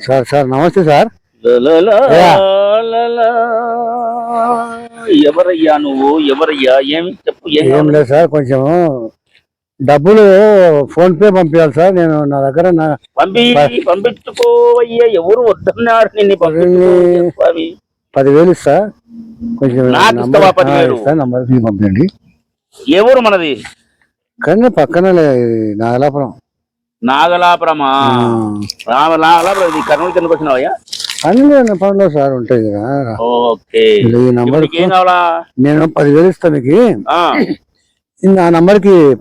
Sir sir నమస్తే sir ఎవరయ్యా నువ్వు ఎవరయ్యా ఏమి చెప్పు ఏం లేదు సార్ కొంచెం డబ్బులు ఫోన్ పే పంపించాలి సార్ నేను నా దగ్గర పంపించుకోవయ్యా ఎవరు వద్దన్నారు పదివేలు ఇస్తా కొంచెం పంపించండి ఏ ఊరు మనది? కానీ పక్కన నాగలాపురం. నాగలాపురమా. రామ- నాగలాపురం ఇది కర్నూలు కిందకు వచ్చినావయ్యా పన్నెండు పనులు సార్ ఉంటాయి కదా. ఓకే. ఈ నంబర్ ఏం కావాలా? నేను పదివేలు ఇస్తా మీకు ఆ, నా నంబర్కి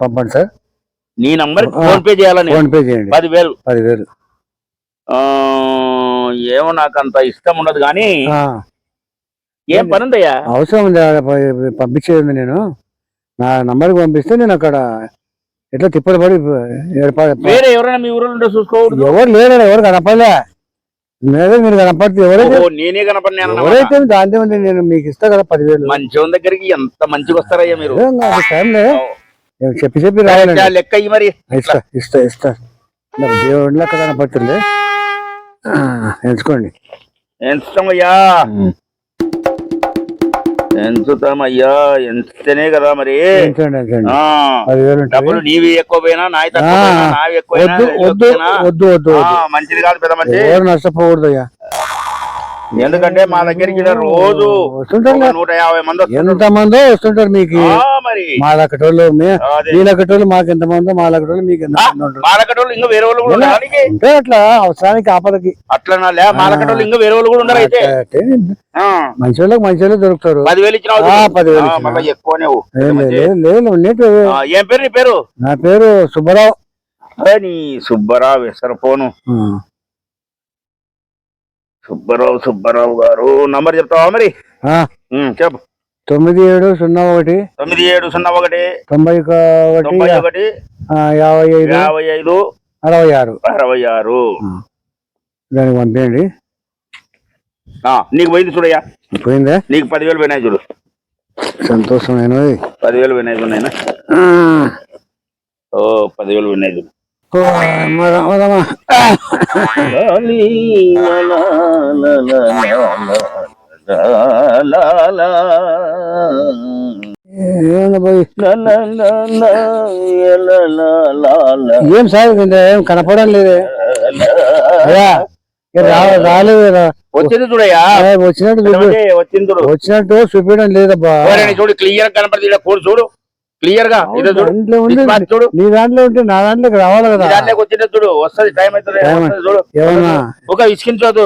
పంపండి సార్. నీ నంబర్. ఫోన్ పే చేయాలని ఫోన్ పే చేయండి. పదివేలు. పదివేలు. ఏమో నాకు అంత ఇష్టం ఉండదు కానీ ఏం పని ఉందయ్యా అవసరం ఉంది? పంపించేది నేను. నా నంబర్కి పంపిస్తే నేను అక్కడ ఎట్లా తిప్పలు పడి వేరే ఎవరైనా మీ ఊరిలో ఉంటే ఎవరు లేరు ఎవరు కనపడలే? నేనే మీరు కనపడితే ఎవరైతే నేనే కనపడినా ఎవరైతే దాంతో ఉంది నేను మీకు ఇస్తా కదా పదివేలు. మంచి దగ్గరికి ఎంత మంచిగా వస్తారయ్యా మీరు? టైం లేదు. చెప్పి చెప్పి రావాలండి. లెక్క- మరి. ఇస్తా ఇస్తా ఇస్తా. నాకు దేవుడి లెక్క కనపడుతుంది. ఎంచుకోండి. ఎంత ఇస్తామయ్యా ఎంచుతామయ్యా ఎంచితేనే కదా మరి. డబ్బులు నీవి ఎక్కువ పోయినా నాయి తక్కువ నావి ఎక్కువ మంచిది కాదు పెద్ద మంచి నష్టపోకూడదు ఎందుకంటే మా దగ్గరికి రోజు నూట యాభై మంది. ఎంత మందో వస్తుంటారు మీకు మా లక్కటోళ్ళు మే- లక్కటోళ్ళు మాకు ఎంత మందో మా లక్కటోళ్ళు మీకు మాలకటోళ్ళు ఇంకా వేరే వాళ్ళు కూడా అట్లా అవసరానికి ఆపదకి. అట్లా మాలకటోళ్ళు ఇంకా వేరే వాళ్ళు కూడా ఉన్నారు అయితే. మంచి వాళ్ళకి మంచి వాళ్ళు దొరుకుతారు. పదివేలు. పదివేలు ఇచ్చినా. మళ్ళా ఎక్కువనే. ఏం లేదు. లేదు, పేరు నీ పేరు? నా పేరు సుబ్బారావు. నీ సుబ్బరావు ఎసరు ఫోను సుబ్బరావు సుబ్బరావు గారు. నంబర్ చెప్తావా మరి? చెప్పు. తొమ్మిది ఏడు సున్నా ఒకటి. తొమ్మిది ఏడు సున్నా ఒకటి. తొంభై తొంభై ఒకటి. యాభై ఐదు. యాభై ఐదు. అరవై ఆరు. అరవై ఆరు. దానికి పంపేయండి నీకు పోయింది చూడయ్యా. పోయిందా? నీకు పదివేలు పోయినాయి చూడు. సంతోషమైన పదివేలు పోయినాయి ఓ పదివేలు పోయినాయి చూడు. ఏం సార్ ఏం కనపడడం లేదు అయ్యా రాలేదు వచ్చింది చూడయ్యా వచ్చినట్టు వచ్చినట్టు చూపించడం లేదబ్బా చూడు క్లియర్ కనపడుతుంది చూడు క్లియర్గా ఇదో చూడు నీ దాంట్లో ఉంటే నా దాంట్లోకి రావాలి కదా దాంట్లోకి వచ్చింది చూడు వస్తది టైం అవుతుంది చూడు ఏమన్నా ఒక ఇసుకించదు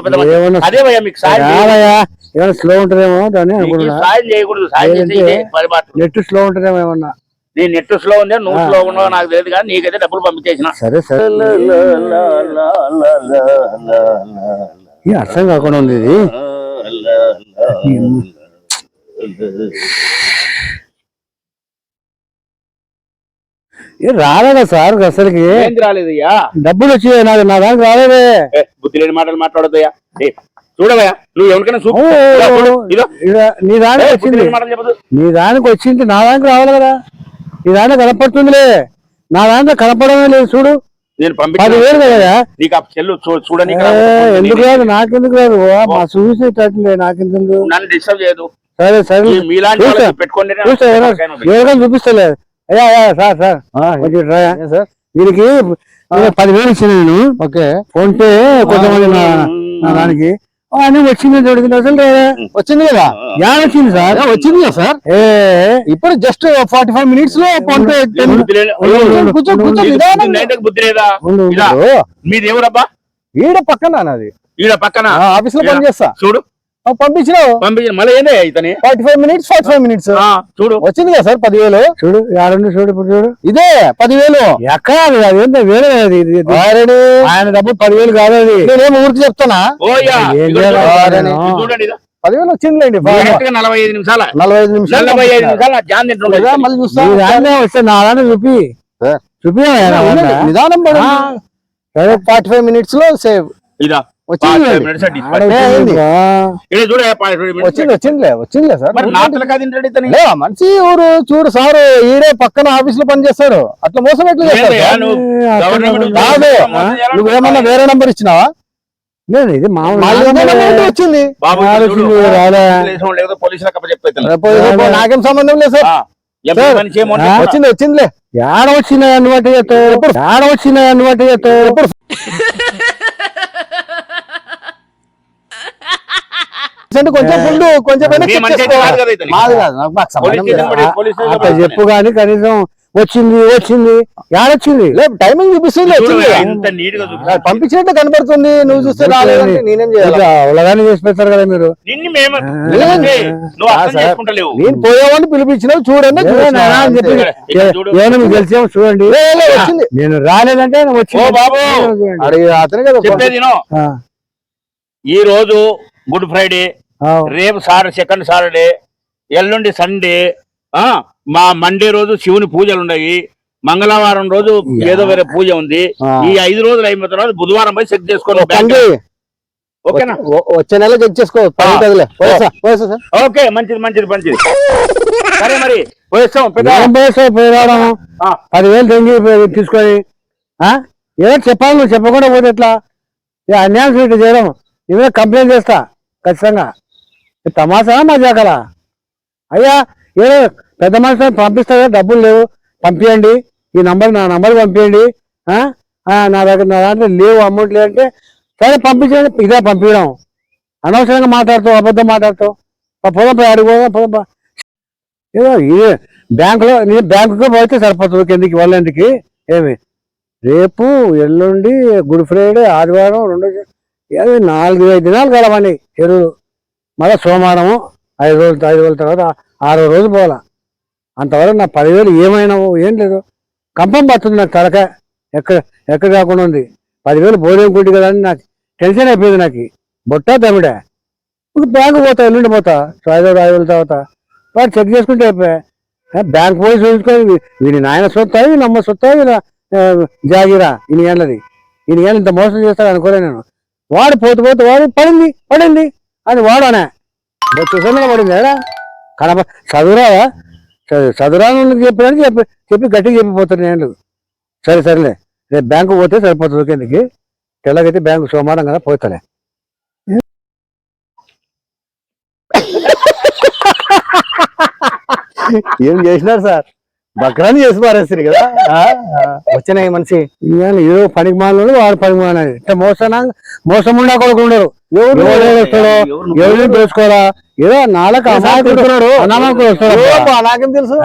అదే భయ్యా మీకు సాయం ఏమైనా స్లో ఉంటుందేమో దాన్ని సాయం చేయకూడదు సాయం నెట్ స్లో ఉంటుందేమో ఏమన్నా నీ నెట్ స్లో ఉంది నువ్వు స్లో ఉన్నావు నాకు తెలియదు కానీ నీకైతే డబ్బులు పంపించేసిన సరే సరే అర్థం కాకుండా ఉంది ఇది రాలేదా సార్ అసలుకి? ఏంది రాలేదయ్యా? డబ్బులు వచ్చి నాకు నా దానికి రాలేదే. ఏ, బుద్ధి లేని మాటలు మాట్లాడొద్దయ్యా. ఏ, చూడవయ్యా నువ్వు ఎవరికైనా చూపు. ఓ, ఇదో చూడు, ఇదో ఇద- నీ ఏ, దానికి బుద్ధి వచ్చింది. లేని మాటలు చెప్పదు నీ దానికి వచ్చింది నా దానికి రావాలి కదా. నీ దానికి కనపడుతుందిలే. నా దాంట్లో కనపడమే లేదు చూడు. నేను పదివేలు పంపించిన కదా. నీకు ఆ చెల్లు చూ- చూడనీకి ఏ, ఎందుకు రాదు? నాకెందుకు రాదు? ఓ, మా చూసేటట్లే నాకెందుకు? నన్ను డిస్టర్బ్ చేయదు. సరే సరే. ఈ మీలాంటి చూస్తా. వాళ్ళకి పెట్టుకోండి చూస్తా ఎవరికైనా చూపిస్తలే. అయ్యా సార్ సార్. కొంచెం సార్. వీడికి పదివేలు ఇచ్చాను నేను. ఓకే. ఫోన్ పే కొంతమంది దానికి. అని వచ్చింది చూడదు అసలు వచ్చింది కదా? యాన్ వచ్చింది సార్. వచ్చింది కదా సార్? ఇప్పుడు జస్ట్ ఫార్టీ ఫైవ్ మినిట్స్లో మీదేవరబ్బా ఈడ పక్కన అది ఈడ పక్కన? ఆఫీస్లో పని చేస్తా. చూడు. పంపించినావు? పంపించిన. మళ్ళీ ఏందే ఇతని? Forty five minutes forty five minutes. ఆ, చూడు. వచ్చింది కదా సార్ పదివేలు? చూడు చూడు ఇప్పుడు చూడు. ఇదే పదివేలు. ఎక్కడ అదేంటో వేరే. ఆయన డబ్బు పదివేలు కాదు అది. ఊరికి చెప్తానా. పదివేలు వచ్చిందిలేండి నలభై ఐదు నిమిషాల. నలభై ఐదు నలభై ఐదు నిమిషాలు మళ్ళీ వస్తే నా దాన్ని చూపి. చూపి నిదానం ఫార్టీ ఫైవ్ మినిట్స్లో సేవ్. ఇదా. మంచి ఊరు చూడు సార్ ఈడే పక్కన ఆఫీస్లో పని చేస్తాడు. అట్లా మోసం ఎట్లా నువ్వేమన్నా వేరే నంబర్ ఇచ్చినావా? లేదు ఇది వచ్చింది. నాకేం సంబంధం లేదు సార్. మనిషి. వచ్చింది వచ్చిందిలే. ఏడ వచ్చిన అన్నమాట చెప్తావు ఏడ వచ్చిన అన్నమాట చెప్తావు కొంచెం ఫుల్ కొంచెం. మాది కాదు నాకు చెప్పు కానీ కనీసం వచ్చింది వచ్చింది ఏడొచ్చింది లేదు టైమింగ్ చూపిస్తుంది వచ్చింది. పంపించినట్టు కనబడుతుంది నువ్వు చూస్తే రాలేదంటే నేనేం చేయాలి? ఇట్లా అవలగానే చేసి పెడతారు కదా మీరు. నేను పోయేవాడిని పిలిపించినావు చూడండి. ఏమైనా మీకు తెలిసేమో చూడండి. నేను రాలేదంటే వచ్చింది. అడిగి అతనే కదా ఈ రోజు గుడ్ ఫ్రైడే. రేపు సార్ సెకండ్ సాటర్డే ఎల్లుండి సండే ఆ మా మండే రోజు శివుని పూజలు ఉన్నాయి. మంగళవారం రోజు ఏదో వేరే పూజ ఉంది. ఈ ఐదు రోజులు అయిన తర్వాత బుధవారం పోయి చెక్ చేసుకోవాలి పండి. ఓకేనా? వచ్చే నెల చెక్ చేసుకో. ఓకే మంచిది మంచిది మంచిది. సరే మరి. పదివేలు తెంగి తీసుకొని ఆ? ఏదో చెప్పాలి నువ్వు చెప్పకుండా పోతే ఎట్లా? అన్యాయం చేయడం. ఇవే కంప్లైంట్ చేస్తా ఖచ్చితంగా. తమాషా మజాకలా? అయ్యా ఏదో పెద్ద మనిషి పంపిస్తా డబ్బులు లేవు. పంపించండి ఈ నంబర్ నా నంబర్ పంపించండి నా దగ్గర నా దాంట్లో లేవు అమౌంట్ లేదంటే సరే పంపించండి. ఇదే పంపించడం. అనవసరంగా మాట్లాడుతావు అబద్ధం మాట్లాడుతావు. పా, పోదాం పోయి అడిగిపోదాం పోదాం ఏదో ఇది బ్యాంకులో నేను బ్యాంకుకి పోతే సరిపోతుంది కిందికి వాళ్ళందుకి ఏమి? రేపు ఎల్లుండి గుడ్ ఫ్రైడే ఆదివారం రెండు నాలుగు ఐదు దినాలు కలవండి ఎరువులు మళ్ళీ సోమవారము ఐదు రోజులు ఐదు రోజుల తర్వాత ఆరో రోజు పోవాలా. అంతవరకు నా పదివేలు ఏమైనావు ఏం లేదు. కంపం పడుతుంది నాకు తలక. ఎక్కడ ఎక్కడ కాకుండా ఉంది. పదివేలు పోలేం కుట్టి కదా అని నాకు టెన్షన్ అయిపోయింది నాకు. బొట్టా తమిడా ఇప్పుడు బ్యాంకు పోతా ఎల్లుండి పోతా. ఐదో ఐదు రోజుల తర్వాత వాడు చెక్ చేసుకుంటే అయిపోయా. బ్యాంక్ పోయి చూసుకొని వీడి నాయన సొత్తా వీళ్ళ అమ్మ సొత్తా వీళ్ళ జాగిరా ఈయన ఏళ్ళది. ఈయన ఏళ్ళు ఇంత మోసం చేస్తాడు అనుకోలే నేను. వాడు పోతూ పోతు వాడు పడింది పడింది. అని వాడు అనే చూసాను పడింది ఏడా కనప చదువురావా చదువు చదువురాను చెప్పాడని చెప్పి చెప్పి గట్టిగా చెప్పిపోతాను నేను సరే సరేలే. రేపు బ్యాంకు పోతే సరిపోతుంది కిందకి. తెల్లగైతే బ్యాంకు సోమవారం కదా పోతలే. ఏం చేసినారు సార్? బక్రాన్ని చేసి పారేస్తారు కదా? వచ్చినాయి మనిషి. ఏదో పనికి మాలను వాడు పనికి మాలని ఇట్లా మోసనా మోసం ఉండా కొడుకు ఉండరు. ఎవరు వస్తాడో ఎవరిని దోచుకోరా ఏదో నాలుగు అమాయకుడు అనామకుడు వస్తాడు నాకేం తెలుసు?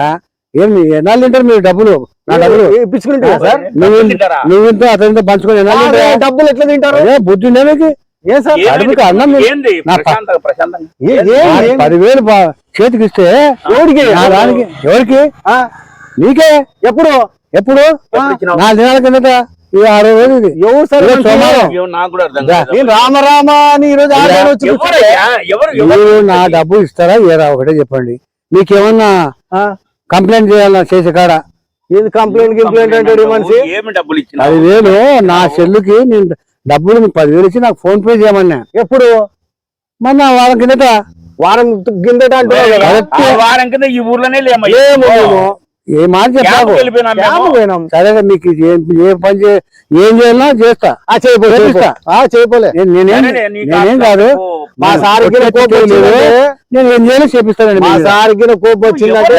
ఏం ఎన్నాళ్ళు తింటారు మీరు డబ్బులు? నా డబ్బులు? ఇప్పించుకుంటే సార్? నువ్వు తింటారా? నువ్వు ఇంత అతనితో పంచుకొని ఎన్నాళ్ళు డబ్బులు ఎట్లా తింటారు? బుద్ధి ఉందా మీకు? ఏం సార్? అడుగుతా అన్నం పదివేలు చేతికి ఇస్తే ఎవరికి? ఎవరికి ఆ, నీకే? ఎప్పుడు? ఎప్పుడు? నాలుగు దినాల కిందట. ఇది ఆరో రోజు ఇది. ఎవరు సార్ ఇదే మనిషి? సోమవారం. ఏమో నాకు కూడా అర్థం దా. కాదు. నేను రామ రామ అని ఈ రోజు ఆరు నెలలు వచ్చి కూర్చుంటే, ఎవరయ్యా? ఎవరు ఎవరు మీరు నా డబ్బు ఇస్తారా? ఏరా? ఒకటే చెప్పండి. మీకేమన్నా కంప్లైంట్ చేయాలా చేసే కాడ? ఇది కంప్లైంట్ కంప్లైంట్ అంటాడు ఈ మనిషి ఏమి డబ్బులు ఇచ్చినా పదివేలు నా సెల్లుకి నేను డబ్బులు పదివేలు ఇచ్చి నాకు ఫోన్ పే చేయమన్నా. ఎప్పుడు? మొన్న వారం కిందట. వారం కిందట. ఆ వారం కింద ఈ ఊర్లోనే లేమా. ఏ మాట చెప్పాకు పోయినాం. సరే మీకు ఏం ఏ పని చే ఏం చేయాలన్నా చేస్తా. ఆ చేయపోలే. నేను- కాదు. మా సార్కి నేను ఏం చేయాలో చేపిస్తానండి మా. సార్కి కోపం వచ్చిందంటే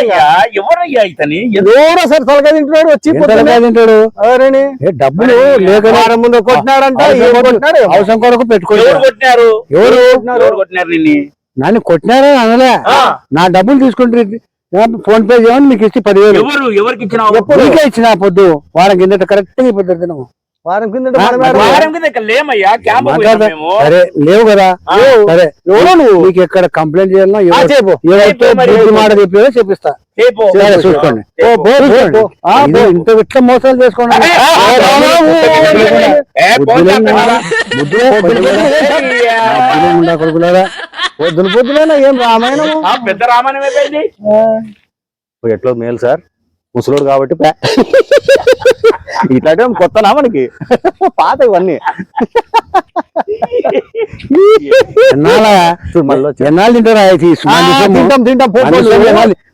ఎవరయ్యా? ఇతని? ఎవరో సార్ తలకాయ తింటున్నాడు వచ్చి. రకాలు తింటాడు? డబ్బులు లేక వారం ముందు కొట్టినాడంట. అవసరం కొరకు పెట్టుకోండి ఎవరు కొట్టినారు? ఎవరు ఎవరు కొట్టినారు? నిన్ను? కొట్టినారని అనలే. నా డబ్బులు తీసుకుంటే ఫోన్ పే చేయమని మీకు ఇచ్చి పదివేలు ఎవరు ఎవరికి ఇచ్చిన పొద్దు వారం కిందట కరెక్ట్గా పొద్దు తినము వారం వారం కింద లేమయ్యా క్యాంప్ సరే లేవు కదా. సరే ఎవరో నువ్వు మీకు ఎక్కడ కంప్లైంట్ చేయాలన్నా. ఎవరితో మాట చెప్పారో చెప్పిస్తా సరే చూసుకోండి. ఇంత ఇట్లా మోసాలు చేసుకోండి కొడుకులారా? పొద్దున పొద్దున ఏం రామాయణం? ఆ, పెద్ద రామాయణం అయిపోయింది ఎట్లా మేలు సార్? ముసలోడు కాబట్టి. ఇట్లాంటి కొత్తనా మనకి. పాత ఇవన్నీ. ఎన్నాళ్ళ? తింటారా? తింటాం తింటాం?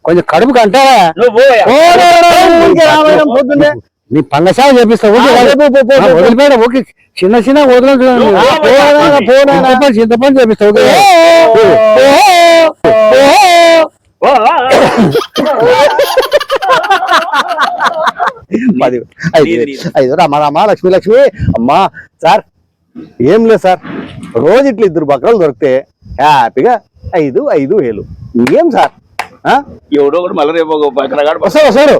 కొంచెం కడుపుకి అంటావా నువ్వు పొద్దున్నే. నీ పండసాగ చేపిస్తా ఓకే చిన్న చిన్న వదలం చూడండి నువ్వు ఆ, పో, పోనాయనా, పోనాయనా. చింతపండు చింతపండు చేపిస్తా ఓకే ఓ, పది ఐదు నీది, నీది. ఐదు రామ రామ లక్ష్మి లక్ష్మి అమ్మా సార్ ఏం లేదు సార్. రోజు ఇట్లా ఇద్దరు బక్కలు దొరికితే హ్యాపీగా ఐదు ఐదు వేలు. ఏం సార్? ఎవడో ఒకడు మళ్ళీ రేపు వస్తారు వస్తారు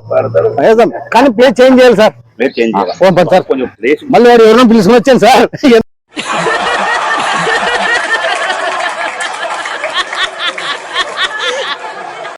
కానీ ప్లేస్ చేంజ్ చేయాలి సార్. ప్లేస్ చేంజ్ చేయాలి. సార్. కొంచెం ప్లేస్ మళ్ళీ వాడు ఎవరినో పిలుచుకొని వచ్చాను సార్.